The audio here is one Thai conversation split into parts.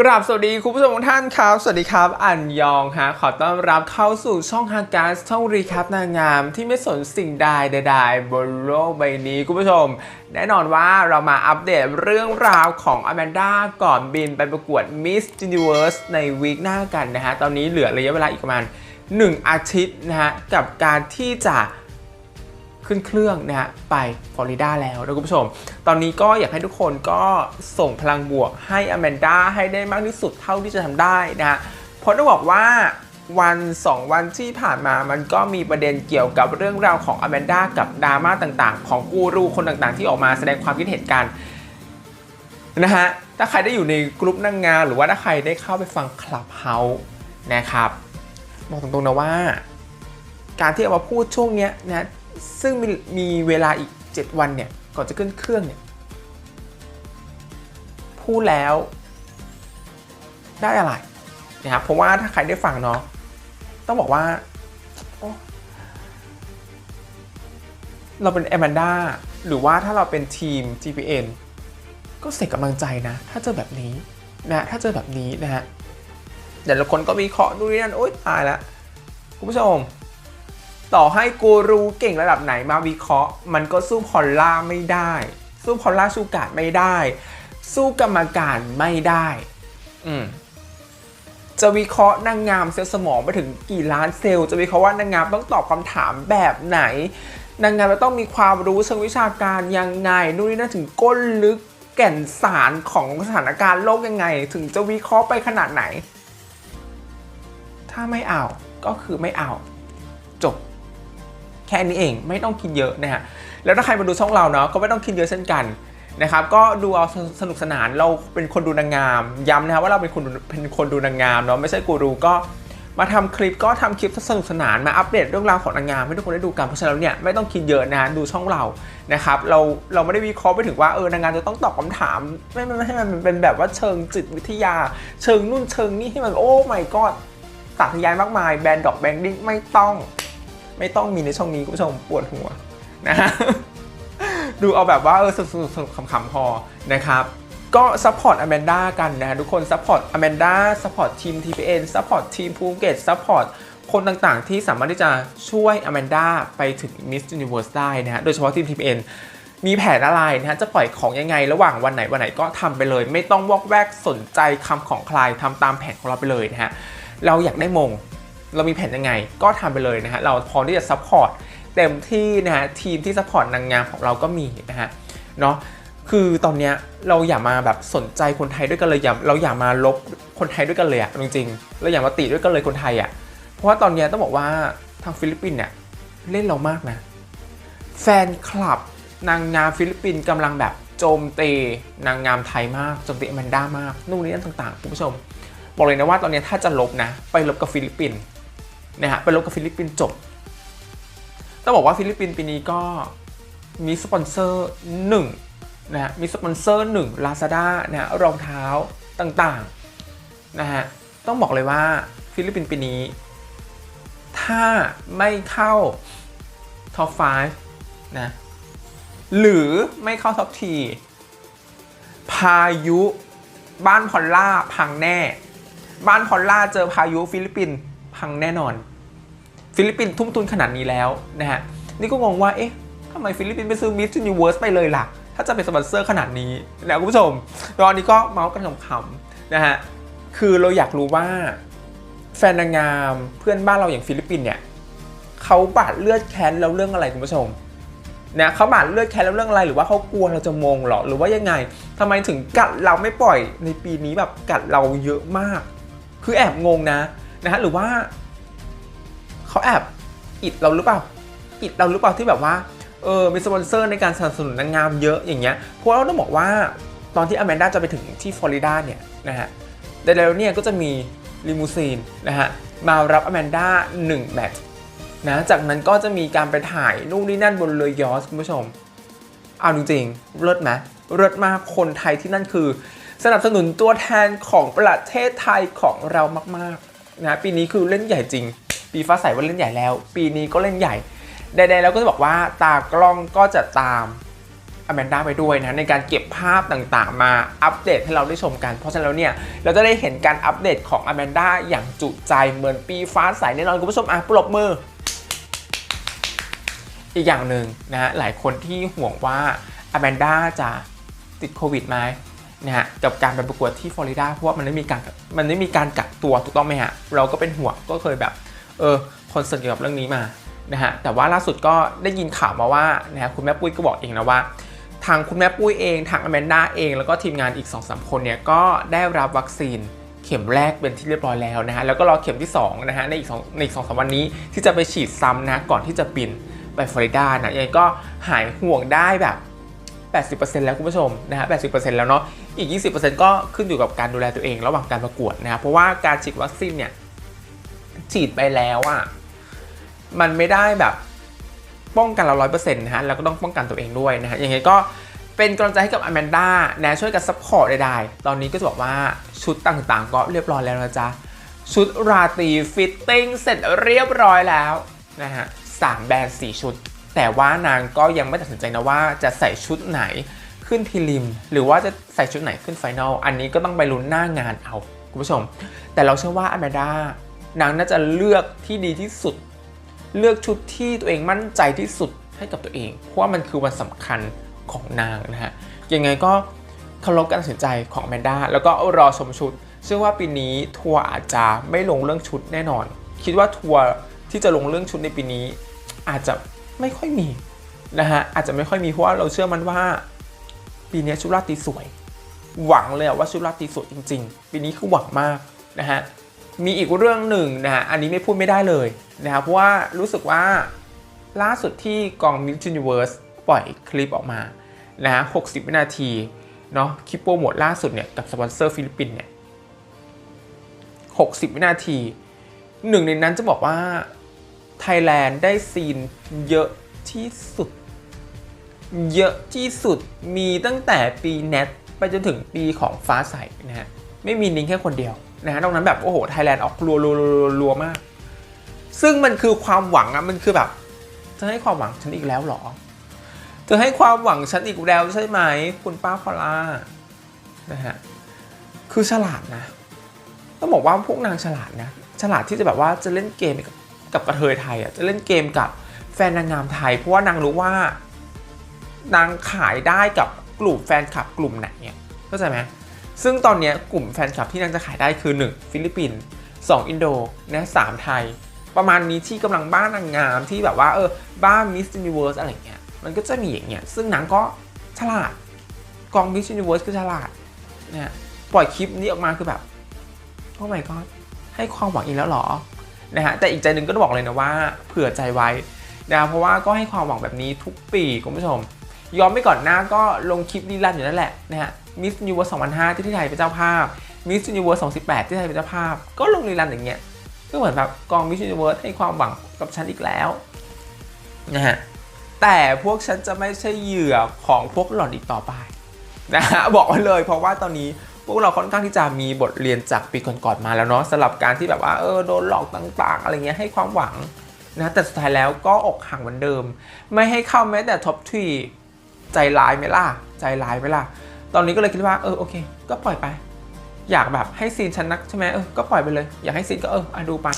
กราบสวัสดีคุณผู้ชมทุกท่านครับ สวัสดีครับ อันยองฮะ ขอต้อนรับเข้าสู่ช่องฮาการ์ช่องรีแคปนางงาม ที่ไม่สนสิ่งใดใดๆบนโลกใบนี้คุณผู้ชม แน่นอนว่าเรามาอัปเดตเรื่องราวของอแมนดาก่อนบินไปประกวด Miss Universe ในวีคหน้ากันนะฮะ ตอนนี้เหลือระยะเวลาอีกประมาณ 1 อาทิตย์นะฮะ กับการที่จะ ขึ้นเครื่องนะฮะไปฟลอริดาแล้วนะคุณผู้ชม ตอนนี้ก็อยากให้ทุกคนก็ส่งพลังบวกให้อแมนดาให้ได้มากที่สุดเท่าที่จะทำได้นะฮะเพราะต้องบอกว่าวัน 2 วันที่ผ่านมามันก็มีประเด็นเกี่ยวกับเรื่องราวของอแมนดากับดราม่าต่างๆ ของกูรูคนต่างๆ ที่ออกมาแสดงความคิดเห็นกันนะฮะ ถ้าใครได้อยู่ในกลุ่มนางงามหรือว่าถ้าใครได้เข้าไปฟังคลับเฮาส์นะครับ บอกตรงๆนะว่า การที่เอามาพูดช่วงเนี้ยนะ ซึ่งมีมีเวลาอีก 7 วันเนี่ย ก่อนจะขึ้นเครื่องเนี่ย พูดแล้วได้อะไรนะครับ เพราะว่าถ้าใครได้ฟังเนาะ ต้องบอกว่า เราเป็นแอม a นดาหรือว่าถ้าเราเป็นทีม GPN ก็เสียกำลังใจนะ ถ้าเจอแบบนี้นะถ้าเจอแบบนี้นะฮะแต่ละคนก็มีเคาะห์นู่นนี่นั่นโอ๊ยตายแล้วคุณผู้ชม ต่อให้กูรูเก่งระดับไหนมาวิเคราะห์ มันก็สู้พอลล่าไม่ได้ สู้พอลล่าชูการ์ดไม่ได้ สู้กรรมการไม่ได้ อืมจะวิเคราะห์นางงามเซลล์สมองไปถึงกี่ล้านเซลล์ จะวิเคราะห์ว่านางงามต้องตอบคำถามแบบไหน นางงามจะต้องมีความรู้เชิงวิชาการยังไงนู่นนี่นั่นถึงก้นลึกแก่นสารของสถานการณ์โลกยังไง ถึงจะวิเคราะห์ไปขนาดไหน ถ้าไม่เอาก็คือไม่เอา จบ แค่นี้เองไม่ต้องคิดเยอะนะฮะแล้วถ้าใครมาดูช่องเราเนาะก็ไม่ต้องคิดเยอะเช่นกันนะครับก็ดูเอาสนุกสนานเราเป็นคนดูนางงามย้ำนะครับว่าเราเป็นคนเป็นคนดูนางงามเนาะไม่ใช่กูรูก็มาทำคลิปก็ทำคลิปสนุกสนานมาอัปเดตเรื่องราวของนางงามให้ทุกคนได้ดูกันเพราะฉะนั้นเนี่ยไม่ต้องคิดเยอะนะดูช่องเรานะครับเราเราไม่ได้วิเคราะห์ไปถึงว่าเออนางงามจะต้องตอบคำถามไม่ไม่ไม่ให้มันเป็นแบบว่าเชิงจิตวิทยา เชิงนู่นเชิงนี่ให้มันโอ้ไม่ก็สาธยายมากมายแบรนด์ดอกแบงดิ้งไม่ต้อง ไม่ต้องมีในช่องนี้คุณผู้ชมปวดหัวนะฮะดูเอาแบบว่าเออสนุกสนุกขำๆพอนะครับก็ซัพพอร์ตอแมนด้ากันนะฮะทุกคนซัพพอร์ตอแมนด้าซัพพอร์ตทีม TPN ซัพพอร์ตทีมภูเก็ตซัพพอร์ตคนต่างๆ ที่สามารถที่จะช่วยอแมนด้าไปถึง Miss Universe ได้นะฮะโดยเฉพาะทีม TPN มีแผนอะไรนะฮะจะปล่อยของยังไงระหว่างวันไหนวันไหนก็ทำไปเลย ไม่ต้องวอกแวกสนใจคำของใครทำตามแผนของเราไปเลยนะฮะเราอยากได้มง เรามีแผนยังไงก็ทำไปเลยนะฮะเราพร้อมที่จะซัพพอร์ตเต็มที่นะฮะทีมที่ซัพพอร์ตนางงามของเราก็มีนะฮะเนาะคือตอนเนี้ยเราอย่ามาแบบสนใจคนไทยด้วยกันเลยอย่าเราอย่ามาลบคนไทยด้วยกันเลยอะจริงๆเราอย่ามาติด้วยกันเลยคนไทยอะเพราะว่าตอนเนี้ยต้องบอกว่าทางฟิลิปปินส์เนี่ยเล่นเรามากนะแฟนคลับนางงามฟิลิปปินส์กำลังแบบโจมตีนางงามไทยมากโจมตีอแมนด้ามากนู่นนี่นั่นต่างๆคุณผู้ชม บอกเลยนะว่าตอนนี้ถ้าจะลบนะ ไปลบกับฟิลิปปินส์ นะฮะไปลบกับฟิลิปปินส์จบ ต้องบอกว่าฟิลิปปินส์ปีนี้ก็มีสปอนเซอร์หนึ่งนะฮะมีสปอนเซอร์หนึ่งลาซาด้านะฮะรองเท้าต่างๆนะฮะต้องบอกเลยว่าฟิลิปปินส์ปีนี้ ถ้าไม่เข้าท็อป5นะหรือไม่เข้าท็อปทีพายุบ้านพอลล่าพังแน่ บ้านพอลล่าเจอพายุฟิลิปปินส์ พังแน่นอน ฟิลิปปินส์ทุ่มทุนขนาดนี้แล้วนะฮะนี่ก็งงว่าเอ๊ะทำไมฟิลิปปินส์ไม่ซื้อมิส s u นิเวิร์สไปเลยล่ะ ถ้าจะเป็นสปอนเซอร์ขนาดนี้นะคุณผู้ชมตอนนี้ก็เมาส์กันขำๆนะฮะคือเราอยากรู้ว่าแฟนนางงามเพื่อนบ้านเราอย่างฟิลิปปินส์เนี่ยเขาบาดเลือดแค้นแล้วเรื่องอะไรคุณผู้ชมนะเขาบาดเลือดแค้นแล้วเรื่องอะไรหรือว่าเขากลัวเราจะมงเหรอหรือว่ายังไงทำไมถึงกัดเราไม่ปล่อยในปีนี้แบบกัดเราเยอะมาก คือแอบงงนะ นะฮะหรือว่าเขาแอบอิดเราหรือเปล่าอิดเราหรือเปล่าที่แบบว่าเออมีสปอนเซอร์ในการสนับสนุนนางงามเยอะอย่างเงี้ยเพราะเราต้องบอกว่าตอนที่อแมนด้าจะไปถึงที่ฟลอริดาเนี่ยนะฮะแต่แล้วเนี่ยก็จะมีลิมูซีนนะฮะมารับอแมนด้า1แมตช์นะจากนั้นก็จะมีการไปถ่ายนู่นนี่นั่นบนเรือยอชต์คุณผู้ชมเอาจริงๆเลิศไหมเลิศมากคนไทยที่นั่นคือ สนับสนุนตัวแทนของประเทศไทยของเรามากๆ นะปีนี้คือเล่นใหญ่จริง ปีฟ้าใสว่าเล่นใหญ่แล้ว ปีนี้ก็เล่นใหญ่ใดๆแล้วก็จะบอกว่าตากล้องก็จะตามอแมนด้าไปด้วยนะในการเก็บภาพต่างๆ มาอัปเดตให้เราได้ชมกัน เพราะฉะนั้นแล้วเนี่ยเราจะได้เห็นการอัปเดตของอแมนด้าอย่างจุใจเหมือนปีฟ้าใสแน่นอนคุณผู้ชมอะปรบมือ อีกอย่างหนึ่งนะฮะหลายคนที่ห่วงว่าอแมนด้าจะติดโควิดไหม นะฮะกับการไปประกวดที่ฟลอริดาเพราะว่ามันไม่มีการมันไม่มีการกักตัวถูกต้องไหมฮะเราก็เป็นห่วงก็เคยแบบเออคอนเซิร์นเกี่ยวกับเรื่องนี้มานะฮะแต่ว่าล่าสุดก็ได้ยินข่าวมาว่านะฮะคุณแม่ปุ้ยก็บอกเองนะว่า ทางคุณแม่ปุ้ยเองทางอแมนด้าเอง แล้วก็ทีมงานอีก2-3คนเนี่ยก็ได้รับวัคซีนเข็มแรกเป็นที่เรียบร้อยแล้วนะฮะแล้วก็รอเข็มที่2นะฮะในอีกสองในอีกสองสามวันนี้ที่จะไปฉีดซ้ำนะก่อนที่จะบินไปฟลอริดานะยังไงก็หายห่วงได้แบบ 80%แล้วคุณผู้ชมนะฮะ 80%แล้วเนาะ อีก 20%ก็ขึ้นอยู่กับการดูแลตัวเองระหว่างการประกวดนะครับเพราะว่าการฉีดวัคซีนเนี่ยฉีดไปแล้วอะ่ะมันไม่ได้แบบป้องกันเรา100%นะฮะแล้วก็ต้องป้องกันตัวเองด้วยนะฮะอยังไงก็เป็นกำลังใจให้กับอแมนด้านะช่วยกันซัพพอร์ตใดๆตอนนี้ก็จะบอกว่าชุดต่างๆ ก็เรียบร้อยแล้วนะจ๊ะ ชุดราตรีฟิตติ้งเสร็จเรียบร้อยแล้วนะฮะสามแบรนด์สี่ชุด แต่ว่านางก็ยังไม่ตัดสินใจนะว่าจะใส่ชุดไหน ขึ้นพรีลิม หรือว่าจะใส่ชุดไหนขึ้นไฟนอลอันนี้ก็ต้องไปลุ้นหน้างานเอาคุณผู้ชม แต่เราเชื่อว่าอแมนดานางน่าจะเลือกที่ดีที่สุด เลือกชุดที่ตัวเองมั่นใจที่สุดให้กับตัวเอง เพราะว่ามันคือวันสำคัญของนางนะฮะยังไงก็เคารพการตัดสินใจของแมนด้าแล้วก็รอชมชุดเชื่อว่าปีนี้ทัวร์อาจจะไม่ลงเรื่องชุดแน่นอน คิดว่าทัวร์ที่จะลงเรื่องชุดในปีนี้ อาจจะไม่ค่อยมีนะฮะอาจจะไม่ค่อยมีเพราะว่าเราเชื่อมันว่า ปีนี้ชุดราตรีสวย หวังเลยว่าชุดราตรีสวยจริง ๆ ปีนี้คือหวังมากนะฮะมีอีกเรื่องหนึ่งนะฮะอันนี้ไม่พูดไม่ได้เลยนะครับเพราะว่ารู้สึกว่าล่าสุดที่กอง Miss Universe ปล่อยคลิปออกมานะฮะ60 วินาทีเนาะคลิปโปรโมทล่าสุดเนี่ยกับสปอนเซอร์ฟิลิปปินส์เนี่ย60 วินาที หนึ่งในนั้นจะบอกว่าไทยแลนด์ได้ซีนเยอะที่สุด เยอะที่สุดมีตั้งแต่ปีเน็ตไปจนถึงปีของฟ้าใสนะฮะไม่มีนิ้งแค่คนเดียวนะฮะนอกนั้นแบบโอ้โหไทยแลนด์ออกรัวรัวรัวรัวมาก ซึ่งมันคือความหวังอะมันคือแบบจะให้ความหวังฉันอีกแล้วเหรอเธอให้ความหวังฉันอีกแล้วใช่ไหมคุณป้าพอล่านะฮะคือฉลาดนะต้องบอกว่าพวกนางฉลาดนะฉลาดที่จะแบบว่าจะเล่นเกมกับกับกระเทยไทยอะจะเล่นเกมกับแฟนนางงามไทย เพราะว่านางรู้ว่า นางขายได้กับกลุ่มแฟนคลับกลุ่มไหนเนี่ยเข้าใจไหมซึ่งตอนนี้กลุ่มแฟนคลับที่นางจะขายได้คือ 1 ฟิลิปปินส์2อินโดนะสามไทย ประมาณนี้ที่กำลังบ้านนางงามที่แบบว่าเออบ้านมิส s u นิเวิร์สอะไรเงี้ยมันก็จะมีอย่างเงี้ยซึ่งนางก็ฉลาดกองมิส s u นิเวิร์สก็ฉลาดเนี่ยปล่อยคลิปนี้ออกมาคือแบบโอ้ my god ให้ความหวังอีกแล้วหรอนะฮะแต่อีกใจหนึ่งก็ต้องบอกเลยนะว่าเผื่อใจไว้นะเพราะว่าก็ให้ความหวังแบบนี้ทุกปีคุณผู้ชม ยอมไม่ก่อนหน้าก็ลงคลิปรีลันอยู่นั่นแหละนะฮะ Miss Universe 2005 ที่ที่ไทยเป็นเจ้าภาพ Miss Universe 2018 ที่ไทยเป็นเจ้าภาพ ก็ลงรีลันอย่างเงี้ยก็เหมือนแบบกอง Miss Universe ให้ความหวังกับฉันอีกแล้วนะฮะแต่พวกฉันจะไม่ใช่เหยื่อของพวกหล่อนอีกต่อไปนะฮะบอกไว้เลยเพราะว่าตอนนี้พวกเราค่อนข้างที่จะมีบทเรียนจากปีก่อนๆมาแล้วเนาะสำหรับการที่แบบว่าเออโดนหลอกต่างๆ อะไรเงี้ยให้ความหวังนะแต่สุดท้ายแล้วก็อกหักเหมือนเดิม ไม่ให้เข้าแม้แต่ท็อปทรี ใจร้ายไหมล่ะ ใจร้ายไหมล่ะ ตอนนี้ก็เลยคิดว่า เออโอเค ก็ปล่อยไป อยากแบบให้ซีนฉันนักใช่ไหมเออ ก็ปล่อยไปเลย อยากให้ซีนก็เอออะดูไป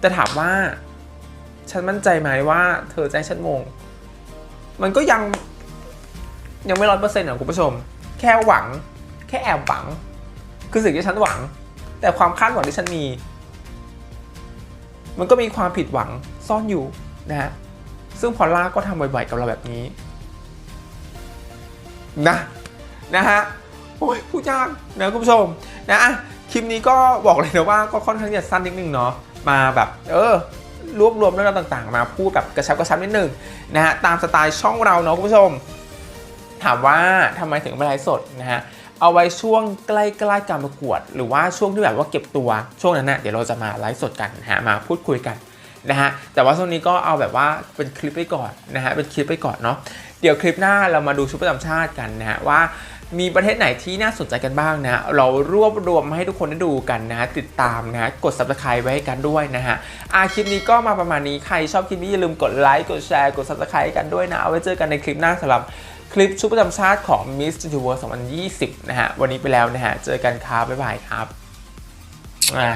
แต่ถามว่า ฉันมั่นใจไหมว่า เธอจะให้ฉันมง มันก็ยังยังไม่ร้อยเปอร์เซ็นต์อะคุณผู้ชม แค่หวัง แค่แอบหวัง คือสิ่งที่ฉันหวัง แต่ความคาดหวังที่ฉันมี มันก็มีความผิดหวังซ่อนอยู่นะฮะซึ่งพอลล่าก็ทำบ่อยๆกับเราแบบนี้ นะนะฮะโอ้ยพูดยากนะคุณผู้ชมนะคลิปนี้ก็บอกเลยนะว่าก็ค่อนข้างจะสั้นนิดนึงเนาะมาแบบเออรวบรวมเรื่องราวต่างๆ มาพูดแบบกระชับกระชับนิดนึงนะฮะตามสไตล์ช่องเราเนาะคุณผู้ชม ถามว่าทำไมถึงไม่ไลฟ์สดนะฮะเอาไว้ช่วงใกล้ๆการประกวด หรือว่าช่วงที่แบบว่าเก็บตัวช่วงนั้นนะเดี๋ยวเราจะมาไลฟ์สดกันนะฮะมาพูดคุยกันนะฮะแต่ว่าช่วงนี้ก็เอาแบบว่าเป็นคลิปไปก่อนนะฮะเป็นคลิปไปก่อนเนาะ เดี๋ยวคลิปหน้าเรามาดูชุดประจำชาติกันนะฮะว่ามีประเทศไหนที่น่าสนใจกันบ้างนะ เรารวบรวมมาให้ทุกคนได้ดูกันนะ ติดตามนะ กด subscribe ไว้ให้กันด้วยนะฮะอาคลิปนี้ก็มาประมาณนี้ ใครชอบคลิปนี้อย่าลืมกดไลค์ กดแชร์ กด subscribe กันด้วยนะ เอาไว้เจอกันในคลิปหน้าสำหรับคลิปชุดประจำชาติของ Miss Universe 2020 นะฮะ วันนี้ไปแล้วนะฮะ เจอกันครับบ๊ายบายครับอ่า